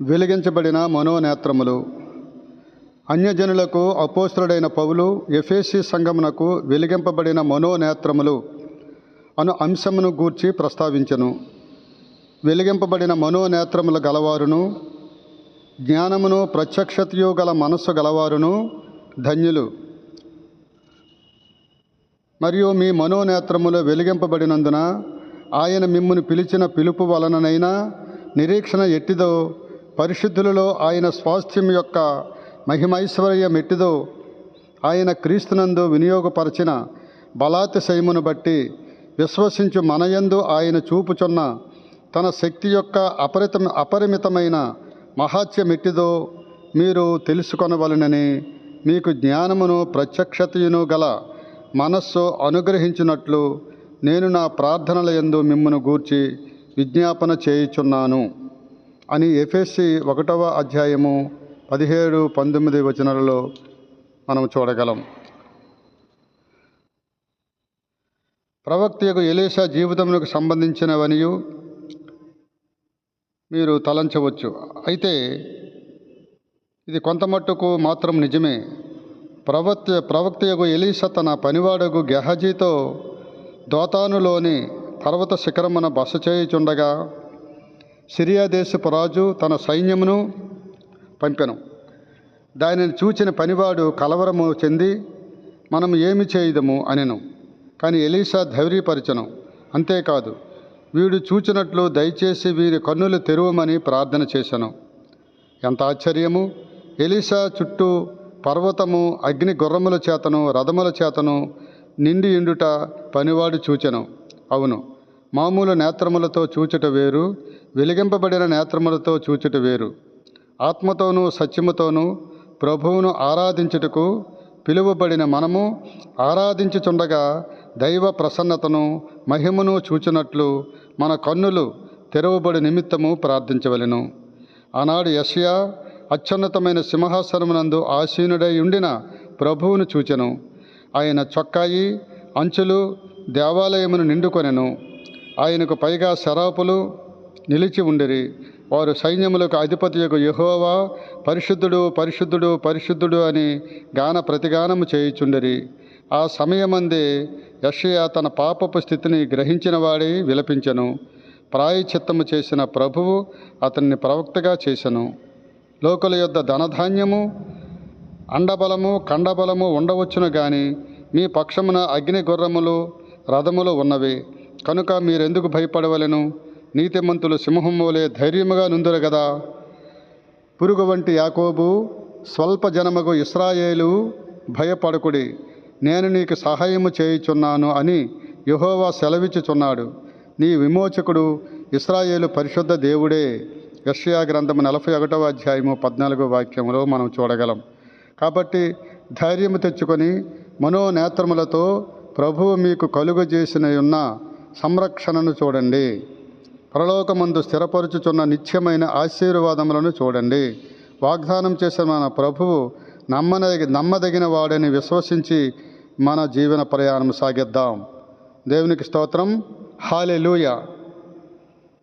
వెలిగించబడిన మనోనేత్రములు. అన్యజనులకు అపోస్తుడైన పౌలు ఎఫేసి సంగమునకు వెలిగింపబడిన మనోనేత్రములు అను అంశమును గూర్చి ప్రస్తావించను. వెలిగింపబడిన మనోనేత్రముల గలవారును జ్ఞానమును ప్రత్యక్షతయు గల మనస్సు గలవారును ధన్యులు. మరియు మీ మనోనేత్రములు వెలిగింపబడినందున ఆయన మిమ్మును పిలిచిన పిలుపు వలననైనా నిరీక్షణ ఎట్టిదో పరిశుద్ధులలో ఆయన స్వాస్థ్యం యొక్క మహిమైశ్వర్యం ఎట్టిదో ఆయన క్రీస్తునందు వినియోగపరచిన బలాతిశయమును బట్టి విశ్వసించు మనయందు ఆయన చూపుచున్న తన శక్తి యొక్క అపరిత అపరిమితమైన మహాత్యమెట్టిదో మీరు తెలుసుకొనవలనని మీకు జ్ఞానమును ప్రత్యక్షతయును గల మనస్సు అనుగ్రహించినట్లు నేను నా ప్రార్థనల యందు మిమ్మను గూర్చి విజ్ఞాపన చేయుచున్నాను. అని ఎఫ్ఎస్సి ఒకటవ అధ్యాయము పదిహేడు పంతొమ్మిది వచనాలలో మనం చూడగలం. ప్రవక్త యొక్క ఎలీషా జీవితంలోకి సంబంధించినవనియు మీరు తలంచవచ్చు. అయితే ఇది కొంతమట్టుకు మాత్రం నిజమే. ప్రవక్త ప్రవక్త యొక్క ఎలీషా తన పనివాడకు గెహజీతో దోతానులోని పర్వత శిఖరమున బస చేయుచుండగా సిరియా దేశపు రాజు తన సైన్యమును పంపెను. దానిని చూచిన పనివాడు కలవరము చెంది మనం ఏమి చేయదము? అనెను. కానీ ఎలీసా ధైర్యపరచను. అంతేకాదు వీడు చూచినట్లు దయచేసి వీరి కన్నులు తెరువమని ప్రార్థన చేశాను. ఎంత ఆశ్చర్యము! ఎలీసా చుట్టూ పర్వతము అగ్ని గుర్రముల చేతను రథముల చేతను నిండి ఇండుట పనివాడు చూచెను. అవును మామూలు నేత్రములతో చూచుట వేరు వెలిగింపబడిన నేత్రములతో చూచుట వేరు. ఆత్మతోనూ సత్యముతోనూ ప్రభువును ఆరాధించుటకు పిలువబడిన మనము ఆరాధించుచుండగా దైవ ప్రసన్నతను మహిమను చూచినట్లు మన కన్నులు తెరవబడి నిమిత్తము ప్రార్థించవలెను. ఆనాడు యషయా అత్యున్నతమైన సింహాసనమునందు ఆసీనుడై ఉండిన ప్రభువును చూచెను. ఆయన చొక్కాయి అంచులు దేవాలయమును నిండుకొనెను. ఆయనకు పైగా శరాపులు నిలిచి ఉండిరి. వారు సైన్యములకు అధిపతి యొక్క యహోవా పరిశుద్ధుడు పరిశుద్ధుడు పరిశుద్ధుడు అని గాన ప్రతిగానము చేయుచుండిరి. ఆ సమయమందే యషయ తన పాపపు స్థితిని గ్రహించిన వాడి విలపించెను. ప్రాయచిత్తము చేసిన ప్రభువు అతన్ని ప్రవక్తగా చేసెను. లోకల యొద్ద ధనధాన్యము అండబలము కండబలము ఉండవచ్చును గాని మీ పక్షమున అగ్ని గుర్రములు రథములు ఉన్నవి. కనుక మీరెందుకు భయపడవలెను? నీతిమంతులు సింహం వలె ధైర్యముగా నుందురు గదా? పురుగు వంటి యాకోబు స్వల్ప జనమగు ఇస్రాయేలు భయపడకుడి. నేను నీకు సహాయము చేయుచున్నాను అని యహోవా సెలవిచ్చుచున్నాడు. నీ విమోచకుడు ఇస్రాయేలు పరిశుద్ధ దేవుడే. యష్యా గ్రంథము నలభై ఒకటవ అధ్యాయము పద్నాలుగో వాక్యములో మనం చూడగలం. కాబట్టి ధైర్యము తెచ్చుకొని మనోనేత్రములతో ప్రభువు మీకు కలుగజేసిన ఉన్న సంరక్షణను చూడండి. పరలోకమందు స్థిరపరుచుచున్న నిత్యమైన ఆశీర్వాదములను చూడండి. వాగ్దానం చేసిన మన ప్రభువు నమ్మదగి నమ్మదగిన వాడని విశ్వసించి మన జీవన ప్రయాణం సాగిద్దాం. దేవునికి స్తోత్రం. హాలెలూయ.